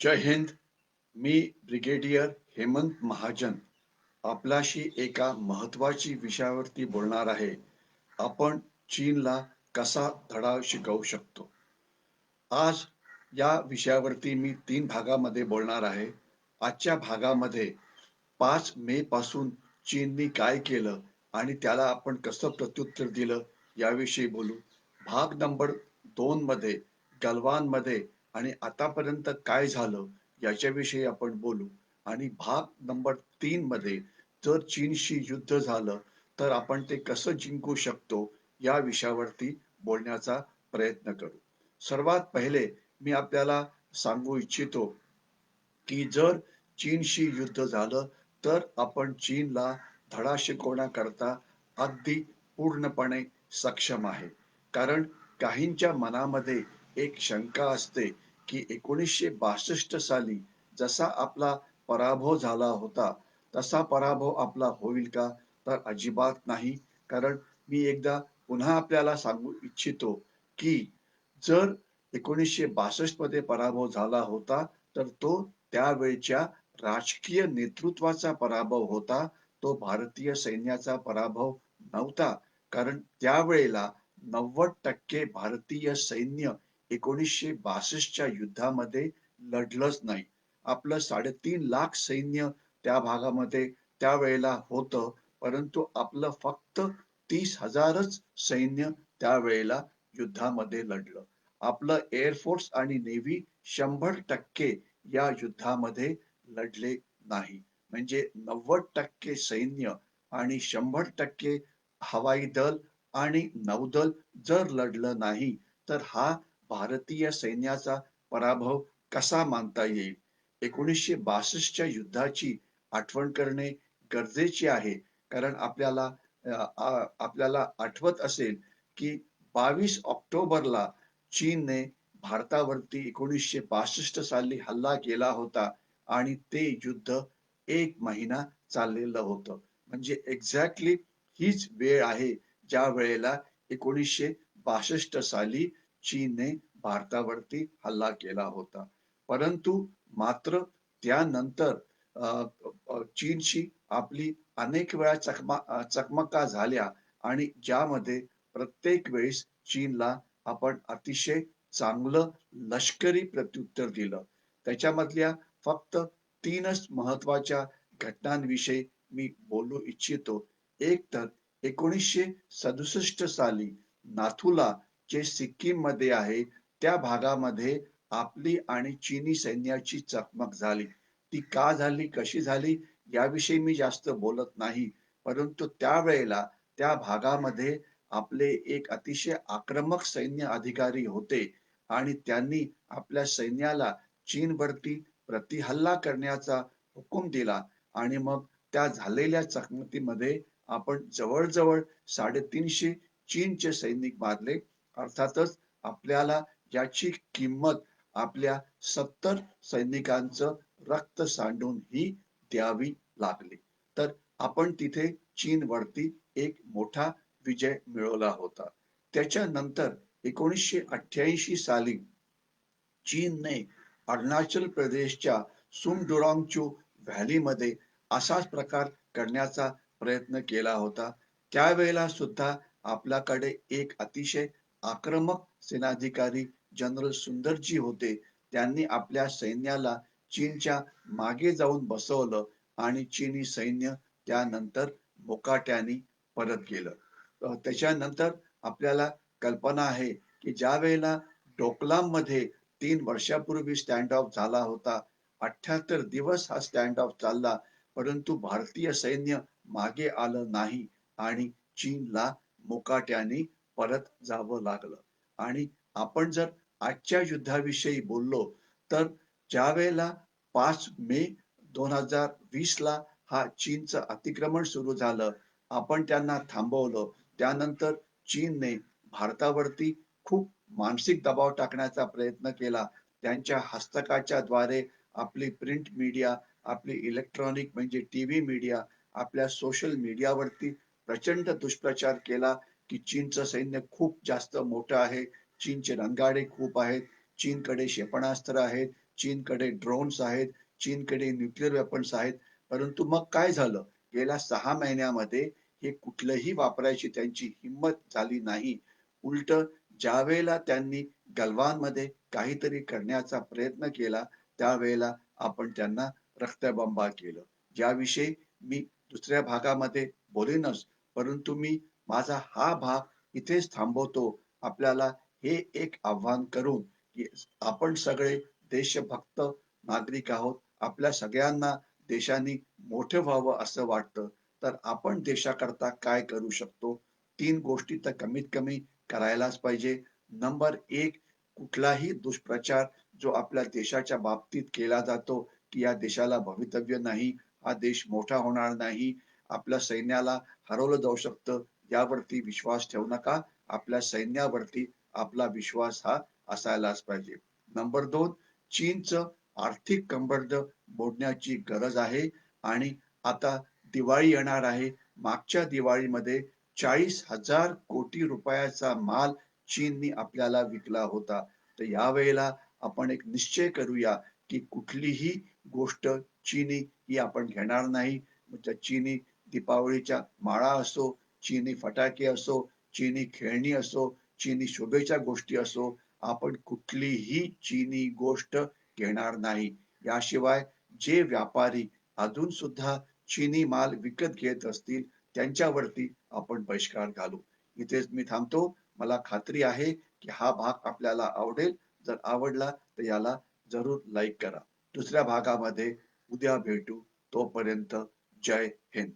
जय हिंद. मी ब्रिगेडियर हेमंत महाजन. आपल्याशी एका महत्वाची विषयावरती बोलणार आहे. आपण चीनला कसा धडा शिकवू शकतो? आज या विषयावरती मी तीन भागामध्ये बोलणार आहे. आजच्या भागामध्ये पाच मे पासून चीननी काय केलं आणि त्याला आपण कसं प्रत्युत्तर दिलं याविषयी बोलू. भाग नंबर दोन मध्ये गलवानमध्ये आणि आतापर्यंत काय झालं याच्याविषयी आपण बोलू. आणि भाग नंबर तीन मध्ये जर चीनशी युद्ध झालं तर आपण ते कसं जिंकू शकतो या विषयावरती बोलण्याचा प्रयत्न करू. सर्वात पहिले मी आपल्याला सांगू इच्छितो की जर चीनशी युद्ध झालं तर आपण चीनला धडा शिकवण्याकरता अगदी पूर्णपणे सक्षम आहे. कारण काहींच्या मनामध्ये एक शंका असते की एकोणीसशे बासष्ट साली जसा आपला पराभव झाला होता तसा पराभव आपला होईल का? तर अजिबात नाही. कारण मी एकदा पुन्हा आपल्याला सांगू इच्छितो की जर एकोणीसशे बासष्टमध्ये पराभव झाला होता तर तो त्यावेळच्या राजकीय नेतृत्वाचा पराभव होता. तो भारतीय सैन्याचा पराभव नव्हता. कारण त्यावेळेला नव्वद टक्के भारतीय सैन्य एकोणीसशे बासष्टच्या युद्धामध्ये लढलंच नाही. आपलं साडेतीन लाख सैन्य त्या भागामध्ये त्यावेळेला होतं परंतु आपलं फक्त तीस हजारच सैन्य त्यावेळेला युद्धामध्ये लढलं. आपलं एअरफोर्स आणि नेव्ही शंभर टक्के या युद्धामध्ये लढले नाही. म्हणजे नव्वद टक्के सैन्य आणि शंभर टक्के हवाई दल आणि नौदल जर लढलं नाही तर हा भारतीय सैन्याचा पराभव कसा मानता येईल? एकोणीसशे बासष्टच्या युद्धाची आठवण करणे गरजेचे आहे. कारण आपल्याला आपल्याला आठवत असेल की बावीस ऑक्टोबरला चीनने भारतावरती एकोणीसशे बासष्ट साली हल्ला केला होता आणि ते युद्ध एक महिना चाललेलं होतं. म्हणजे एक्झॅक्टली हीच वेळ आहे ज्या वेळेला एकोणीसशे बासष्ट साली चीनने भारतावरती हल्ला केला होता. परंतु मात्र त्यानंतर चीनशी आपली अनेक वेळा चकमा चकमका झाल्या आणि ज्यामध्ये प्रत्येक वेळेस चीनला आपण अतिशय चांगलं लष्करी प्रत्युत्तर दिलं. त्याच्यामधल्या फक्त तीनच महत्त्वाच्या घटनांविषयी मी बोलू इच्छितो. एक तर एकोणीसशे सदुसष्ट साली नाथुला जे सिक्कीममध्ये आहे त्या भागामध्ये आपली आणि चीनी सैन्याची चकमक झाली. ती का झाली कशी झाली याविषयी मी जास्त बोलत नाही. परंतु त्यावेळेला त्या भागामध्ये आपले एक अतिशय आक्रमक सैन्य अधिकारी होते आणि त्यांनी आपल्या सैन्याला चीनवरती प्रतिहल्ला करण्याचा हुकूम दिला आणि मग त्या झालेल्या चकमकीमध्ये आपण जवळजवळ साडेतीनशे चीनचे सैनिक मारले. अर्थातच आपल्याला याची किंमत आपल्या सत्तर सैनिकांचं रक्त सांडून ही द्यावी लागली. तर आपण तिथे चीनवरती एक मोठा विजय मिळवला होता. त्याच्यानंतर एकोणीसशे अठ्ठ्याऐंशी साली चीनने अरुणाचल प्रदेशच्या सुमडुरांगचू व्हॅलीमध्ये असाच प्रकार करण्याचा प्रयत्न केला होता. त्यावेळेला सुद्धा आपल्याकडे एक अतिशय आक्रमक सेनाधिकारी जनरल सुंदरजी होते. त्यांनी आपल्या सैन्याला चीनच्या मागे जाऊन बसवलं आणि चीनी सैन्य त्यानंतर मोकाट्याने परत गेलं. त्याच्यानंतर आपल्याला कल्पना आहे की ज्या वेळेला डोकलाममध्ये तीन वर्षापूर्वी स्टँड ऑफ झाला होता अठ्याहत्तर दिवस हा स्टँड ऑफ चालला परंतु भारतीय सैन्य मागे आलं नाही आणि चीनला मोकाट्याने परत जावं लागलं. आणि आपण जर आजच्या युद्धाविषयी बोललो तर ज्या वेळेला पाच मे दोन हजार वीस ला हा चीनचं अतिक्रमण सुरू झालं आपण त्यांना थांबवलं. त्यानंतर चीनने भारतावरती खूप मानसिक दबाव टाकण्याचा प्रयत्न केला. त्यांच्या हस्तकाच्या द्वारे आपली प्रिंट मीडिया आपली इलेक्ट्रॉनिक म्हणजे टीव्ही मीडिया आपल्या सोशल मीडियावरती प्रचंड दुष्प्रचार केला. की चीनचं सैन्य खूप जास्त मोठं आहे. चीनचे रणगाडे खूप आहेत. चीनकडे क्षेपणास्त्र आहेत. चीनकडे ड्रोन्स आहेत. चीनकडे न्यूक्लिअर वेपन्स आहेत. परंतु मग काय झालं? गेल्या सहा महिन्यामध्ये हे कुठलंही वापरायची त्यांची हिंमत झाली नाही. उलट ज्यावेळेला त्यांनी गलवानमध्ये काहीतरी करण्याचा प्रयत्न केला त्यावेळेला आपण त्यांना रक्तबंबा केलं. ज्याविषयी मी दुसऱ्या भागामध्ये बोलेनच परंतु मी माझा हा भाग इथेच थांबवतो. आपल्याला हे एक आव्हान करून की आपण सगळे देशभक्त नागरिक आहोत. आपल्या सगळ्यांना देशाने मोठं व्हावं असं वाटतं. तर आपण देशाकरता काय करू शकतो? तीन गोष्टी तर कमीत कमी करायलाच पाहिजे. नंबर एक कुठलाही दुष्प्रचार जो आपल्या देशाच्या बाबतीत केला जातो की या देशाला भवितव्य नाही हा देश मोठा होणार नाही आपल्या सैन्याला हरवलं जाऊ शकतं यावरती विश्वास ठेवू नका. आपल्या सैन्यावरती आपला विश्वास हा असायलाच पाहिजे. नंबर दोन चीनचं आर्थिक कंबरड मोडण्याची गरज आहे. आणि आता दिवाळी येणार आहे. मागच्या दिवाळीमध्ये चाळीस हजार कोटी रुपयाचा माल चीननी आपल्याला विकला होता. तर यावेळेला आपण एक निश्चय करूया की कुठलीही गोष्ट चीनी ही आपण घेणार नाही. म्हणजे चीनी दीपावलीच्या माळा असो चीनी फटाके असो चीनी खेळणी असो चीनी शोभेच्या गोष्टी असो आपण कुठलीही चीनी गोष्ट घेणार नाही. याशिवाय जे व्यापारी अजून सुद्धा चीनी माल विकत घेत असतील त्यांच्यावरती आपण बहिष्कार घालू. इथेच मी थांबतो. मला खात्री आहे की हा भाग आपल्याला आवडेल. जर आवडला तर याला जरूर लाईक करा. दुसऱ्या भागामध्ये उद्या भेटू. तोपर्यंत जय हिंद.